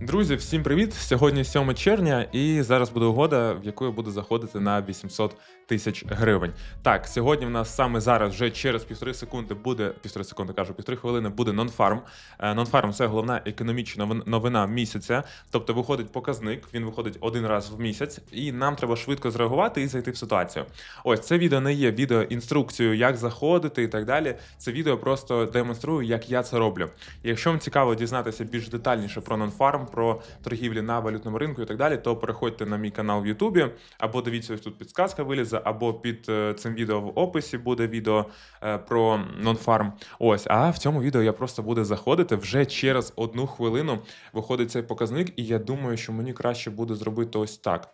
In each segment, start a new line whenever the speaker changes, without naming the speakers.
Друзі, всім привіт! Сьогодні 7 червня, і зараз буде угода, в яку я буду заходити на 800 тисяч гривень. Так, сьогодні в нас саме зараз, вже через півтори секунди буде півтори секунди, кажу, півтори хвилини буде нонфарм. Е, Нонфарм це головна економічна новина місяця. Тобто виходить показник, він виходить один раз в місяць, і нам треба швидко зреагувати і зайти в ситуацію. Ось це відео не є відео інструкцією, як заходити і так далі. Це відео просто демонструю, як я це роблю. Якщо вам цікаво дізнатися більш детальніше про нонфарм, про торгівлі на валютному ринку і так далі, то переходьте на мій канал в Ютубі, або дивіться ось тут підсказка вилізе, або під е, цим відео в описі буде відео е, про нонфарм. Ось, а в цьому відео я просто буду заходити вже через одну хвилину. Виходить цей показник, і я думаю, що мені краще буде зробити ось так.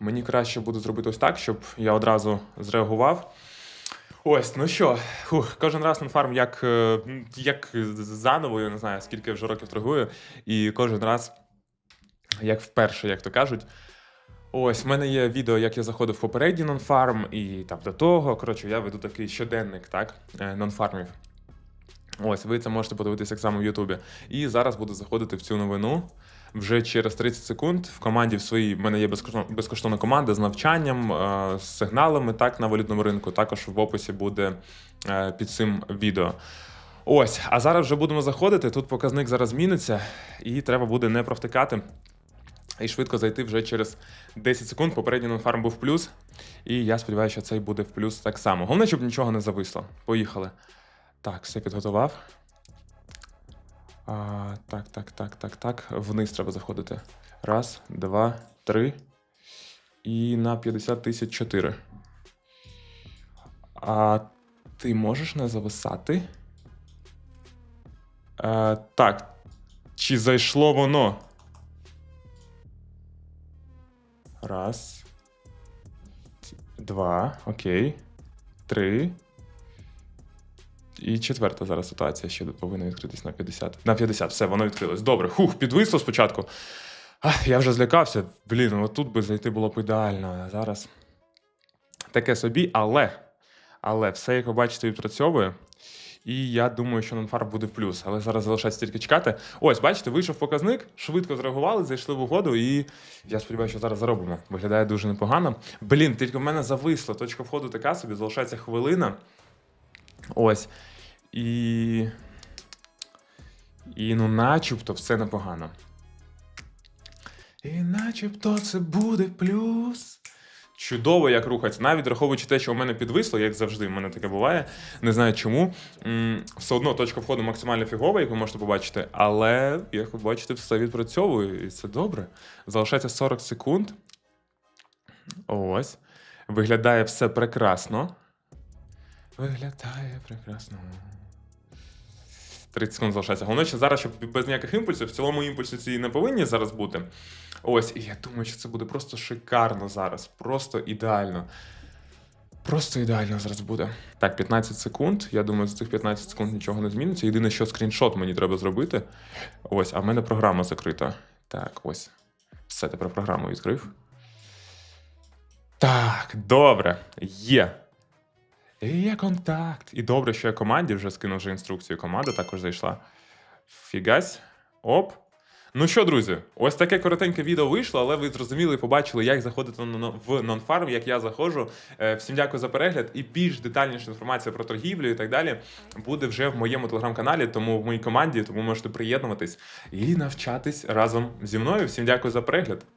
Мені краще буде зробити ось так, щоб я одразу зреагував. Ось, ну що, фух, кожен раз на фарм як, е, як заново, я не знаю, скільки я вже років торгую, і кожен раз як вперше, як то кажуть. Ось, в мене є відео, як я заходив в попередній нонфарм, і там до того. Коротше, я веду такий щоденник, так, е, нонфармів. Ось, ви це можете подивитися так само в Ютубі. І зараз буду заходити в цю новину. Вже через 30 секунд в команді в своїй в мене є безкоштовна, команда з навчанням, е, з сигналами так на валютному ринку. Також в описі буде е, під цим відео. Ось, а зараз вже будемо заходити. Тут показник зараз зміниться, і треба буде не провтикати. І швидко зайти вже через 10 секунд. Попередній нонфарм був плюс. І я сподіваюся, що цей буде в плюс так само. Головне, щоб нічого не зависло. Поїхали. Так, все підготував. А, так, так, так, так, так. Вниз треба заходити. Раз, два, три. І на 50 тисяч 4. А ти можеш не зависати? А, так. Чи зайшло воно? Раз. Два. Окей. Три. І четверта зараз ситуація ще повинна відкритись на 50. На 50, все, воно відкрилось. Добре. Хух, підвисло спочатку. Ах, я вже злякався. Блін, ну тут би зайти було б ідеально. Зараз таке собі, але. Але все, як ви бачите, відпрацьовує. І я думаю, що нонфарм буде плюс. Але зараз залишається тільки чекати. Ось, бачите, вийшов показник, швидко зреагували, зайшли в угоду, і я сподіваюся, що зараз заробимо. Виглядає дуже непогано. Блін, тільки в мене зависло. Точка входу така собі, залишається хвилина. Ось. І. І ну, начебто, все непогано. І начебто це буде плюс. Чудово, як рухається. Навіть враховуючи те, що у мене підвисло, як завжди, в мене таке буває. Не знаю чому. Все одно точка входу максимально фігова, як ви можете побачити, але, як ви бачите, все відпрацьовує, і це добре. Залишається 40 секунд. Ось. Виглядає все прекрасно. Виглядає прекрасно. 30 секунд залишається. Головне, що зараз, щоб без ніяких імпульсів, в цілому імпульси ці не повинні зараз бути. Ось, і я думаю, що це буде просто шикарно зараз. Просто ідеально. Просто ідеально зараз буде. Так, 15 секунд. Я думаю, за цих 15 секунд нічого не зміниться. Єдине, що скріншот мені треба зробити. Ось, а в мене програма закрита. Так, ось. Все, тепер програму відкрив. Так, добре. Є. Є контакт. І добре, що я команді вже скинув вже інструкцію. Команда також зайшла. Фігась. Оп. Ну що, друзі, ось таке коротеньке відео вийшло, але ви зрозуміли і побачили, як заходити в нонфарм, як я заходжу. Е, Всім дякую за перегляд. І більш детальніша інформація про торгівлю і так далі буде вже в моєму телеграм-каналі, тому в моїй команді, тому можете приєднуватись і навчатись разом зі мною. Всім дякую за перегляд.